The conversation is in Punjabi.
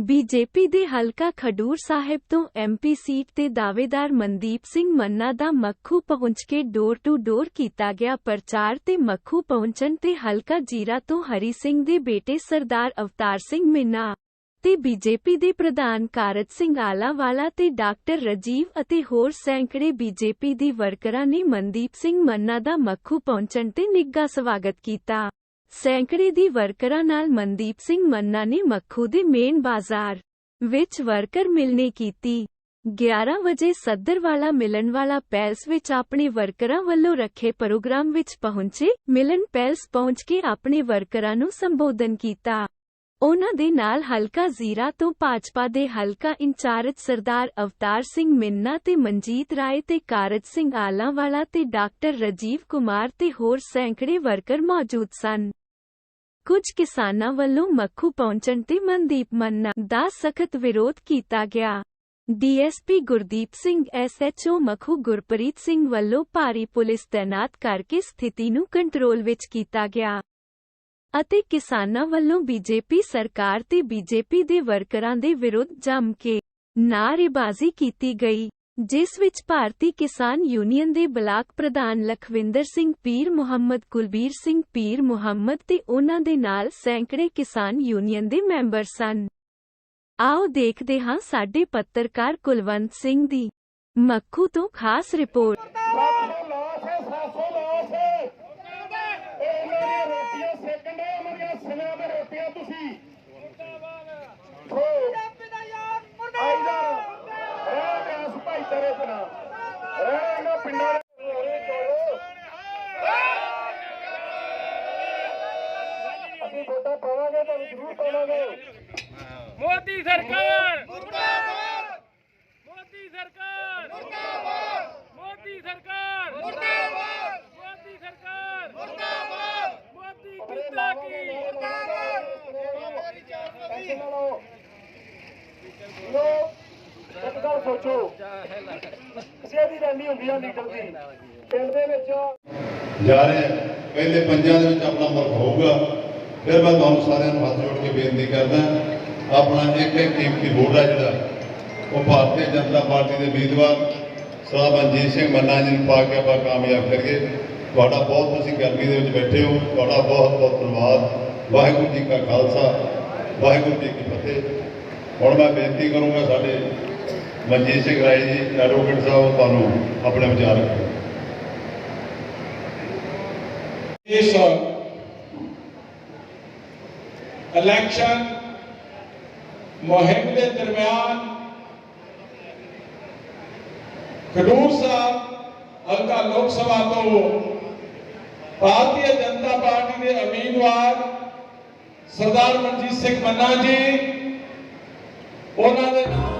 ਬੀਜੇਪੀ ਦੇ ਹਲਕਾ ਖਡੂਰ ਸਾਹਿਬ ਤੋਂ ਐਮਪੀ ਸੀਟ ਤੇ ਦਾਅਵੇਦਾਰ ਮਨਦੀਪ ਸਿੰਘ ਮੰਨਾ ਦਾ ਮੱਖੂ ਪਹੁੰਚ ਕੇ ਡੋਰ ਟੂ ਡੋਰ ਕੀਤਾ ਗਿਆ ਪ੍ਰਚਾਰ ਤੇ ਮੱਖੂ ਪਹੁੰਚਣ ਤੇ ਹਲਕਾ ਜੀਰਾ ਤੋਂ ਹਰੀ ਸਿੰਘ ਦੇ ਬੇਟੇ ਸਰਦਾਰ ਅਵਤਾਰ ਸਿੰਘ ਮਿੰਨਾ ਤੇ ਬੀਜੇਪੀ ਦੇ ਪ੍ਰਧਾਨ ਕਾਰਜ ਸਿੰਘ ਆਲਾਵਾਲਾ ਤੇ ਡਾਕਟਰ ਰਜੀਵ ਅਤੇ ਹੋਰ ਸੈਂਕੜੇ ਬੀਜੇਪੀ ਦੀ ਵਰਕਰਾਂ ਨੇ ਮਨਦੀਪ ਸਿੰਘ ਮੰਨਾ ਦਾ ਮੱਖੂ ਪਹੁੰਚਣ ਤੇ ਨਿੱਘਾ ਸਵਾਗਤ ਕੀਤਾ। ਸੈਂਕੜੇ ਦੀ ਵਰਕਰਾਂ ਨਾਲ ਮਨਦੀਪ ਸਿੰਘ ਮੰਨਾ ਨੇ ਮੱਖੂ ਦੇ ਮੇਨ ਬਾਜ਼ਾਰ ਵਿੱਚ ਵਰਕਰ ਮਿਲਨੇ ਕੀਤੀ। 11 ਵਜੇ ਸੱਦਰਵਾਲਾ ਮਿਲਣ ਵਾਲਾ ਪੈਲਸ ਵਿੱਚ ਆਪਣੇ ਵਰਕਰਾਂ ਵੱਲੋਂ ਰੱਖੇ ਪ੍ਰੋਗਰਾਮ ਵਿੱਚ ਪਹੁੰਚੇ। ਮਿਲਣ ਪੈਲਸ ਪਹੁੰਚ ਕੇ ਆਪਣੇ ਵਰਕਰਾਂ ਨੂੰ ਸੰਬੋਧਨ ਕੀਤਾ। ਉਹਨਾਂ ਦੇ ਨਾਲ ਹਲਕਾ ਜ਼ੀਰਾ ਤੋਂ ਭਾਜਪਾ ਦੇ ਹਲਕਾ ਇੰਚਾਰਜ ਸਰਦਾਰ ਅਵਤਾਰ ਸਿੰਘ ਮਿੰਨਾ ਤੇ ਮਨਜੀਤ ਰਾਏ ਤੇ ਕਾਰਜ ਸਿੰਘ ਆਲਾਵਾਲਾ ਤੇ ਡਾਕਟਰ ਰਜੀਵ ਕੁਮਾਰ ਤੇ ਹੋਰ ਸੈਂਕੜੇ ਵਰਕਰ ਮੌਜੂਦ ਸਨ। ਕੁਝ ਕਿਸਾਨਾਂ ਵੱਲੋਂ ਮੱਖੂ ਪਹੁੰਚਣ ਤੇ ਮਨਦੀਪ ਮੰਨਾ ਦਾ ਸਖਤ ਵਿਰੋਧ ਕੀਤਾ ਗਿਆ। ਡੀਐਸਪੀ ਗੁਰਦੀਪ ਸਿੰਘ, ਐਸਐਚਓ ਮਖੂ ਗੁਰਪ੍ਰੀਤ ਸਿੰਘ ਵੱਲੋਂ ਭਾਰੀ ਪੁਲਿਸ ਤੈਨਾਤ ਕਰਕੇ ਸਥਿਤੀ ਨੂੰ ਕੰਟਰੋਲ ਵਿੱਚ ਕੀਤਾ ਗਿਆ। ਅਤੇ ਕਿਸਾਨਾਂ ਵੱਲੋਂ ਬੀਜੇਪੀ ਸਰਕਾਰ ਤੇ ਬੀਜੇਪੀ ਦੇ ਵਰਕਰਾਂ ਦੇ ਵਿਰੁੱਧ ਜੰਮ ਕੇ ਨਾਅਰੇਬਾਜ਼ੀ ਕੀਤੀ ਗਈ। ਜਿਸ ਵਿੱਚ ਭਾਰਤੀ ਕਿਸਾਨ ਯੂਨੀਅਨ ਦੇ ਬਲਾਕ ਪ੍ਰਧਾਨ ਲਖਵਿੰਦਰ ਸਿੰਘ, ਪੀਰ ਮੁਹੰਮਦ ਕੁਲਬੀਰ ਸਿੰਘ, ਪੀਰ ਮੁਹੰਮਦ ਤੇ ਉਹਨਾਂ ਦੇ ਨਾਲ ਸੈਂਕੜੇ ਕਿਸਾਨ ਯੂਨੀਅਨ ਦੇ ਮੈਂਬਰ ਸਨ। ਆਓ ਦੇਖਦੇ ਹਾਂ ਸਾਡੇ ਪੱਤਰਕਾਰ ਕੁਲਵੰਤ ਸਿੰਘ ਦੀ ਮੱਖੂ ਤੋਂ ਖਾਸ ਰਿਪੋਰਟ ਸਾਤੋਂ ਲਾਸ ਹੈ ਸਾਤੋਂ ਲਾਸ ਹੈ ਇਹ ਮੇਰੀਆਂ ਰੋਟੀਆਂ ਸੇਕਣ ਦੇ ਮੇਰੀਆਂ ਸਿਆਂ ਦੇ ਰੋਟੀਆਂ ਤੁਸੀਂ ਹੋ ਆਈ ਜਾ ਰਹਿ ਗਿਆ ਇਸ ਭਾਈਚਾਰੇ ਚ ਨਾ ਰਹਿ ਇਹਨਾਂ ਪਿੰਡਾਂ ਅਸੀਂ ਵੋਟਾਂ ਪਾਵਾਂਗੇ ਤਾਂ ਜ਼ਰੂਰ ਪਾਵਾਂਗੇ ਮੋਦੀ ਸਰਕਾਰ! ਮੁਰਦਾਬਾਦ ਮੋਦੀ ਸਰਕਾਰ! ਮੁਰਦਾਬਾਦ ਮੋਦੀ ਸਰਕਾਰ! ਮੁਰਦਾਬਾਦ ਮੋਦੀ ਸਰਕਾਰ! ਮੁਰਦਾਬਾਦ ਮੋਦੀ ਕਿੱਤਾ ਕੀ? ਲੋ ਇੱਕ ਗੱਲ ਸੋਚੋ। ਕਿਸੇ ਦੀ ਰੈਲੀ ਹੁੰਦੀ ਆ ਲੀਡਰ ਦੀ। ਪਿੰਡ ਦੇ ਵਿੱਚ ਜਾ ਰਹੇ ਪਹਿਲੇ ਪੰਜਾਂ ਦੇ ਵਿੱਚ ਆਪਣਾ ਮੁਲਕ ਹੋਊਗਾ। ਫਿਰ ਮੈਂ ਤੁਹਾਨੂੰ ਸਾਰਿਆਂ ਨੂੰ ਹੱਥ ਜੋੜ ਕੇ ਬੇਨਤੀ ਕਰਦਾ ਆਪਣਾ ਇੱਕ ਇੱਕ ਕੀਮਤੀ ਵੋਟ ਆ ਜਿਹੜਾ, ਉਹ ਭਾਰਤੀ ਜਨਤਾ ਪਾਰਟੀ ਦੇ ਉਮੀਦਵਾਰ ਸਰਦਾਰ ਮਨਜੀਤ ਸਿੰਘ ਮੰਨਾ ਜੀ ਨੂੰ ਪਾ ਕੇ ਆਪਾਂ ਕਾਮਯਾਬ ਕਰੀਏ। ਤੁਹਾਡਾ ਬਹੁਤ ਤੁਸੀਂ ਗਰਮੀ ਦੇ ਵਿੱਚ ਬੈਠੇ ਹੋ। ਤੁਹਾਡਾ ਬਹੁਤ ਬਹੁਤ ਧੰਨਵਾਦ। ਵਾਹਿਗੁਰੂ ਜੀ ਕਾ ਖਾਲਸਾ, ਵਾਹਿਗੁਰੂ ਜੀ ਕੀ ਫਤਿਹ। ਹੁਣ ਮੈਂ ਬੇਨਤੀ ਕਰੂੰਗਾ ਸਾਡੇ ਮਨਜੀਤ ਸਿੰਘ ਰਾਏ ਜੀ ਐਡਵੋਕੇਟ ਸਾਹਿਬ, ਤੁਹਾਨੂੰ ਆਪਣੇ ਵਿਚਾਰ ਰੱਖੋ ਇਸ ਇਲੈਕਸ਼ਨ ਮੁਹਿੰਮ ਦੇ ਦਰਮਿਆਨ ਖਡੂਰ ਸਾਹਿਬ ਹਲਕਾ ਲੋਕ ਸਭਾ ਤੋਂ ਭਾਰਤੀ ਜਨਤਾ ਪਾਰਟੀ ਦੇ ਉਮੀਦਵਾਰ ਸਰਦਾਰ ਮਨਜੀਤ ਸਿੰਘ ਮੰਨਾ ਜੀ ਉਹਨਾਂ ਦੇ ਨਾਲ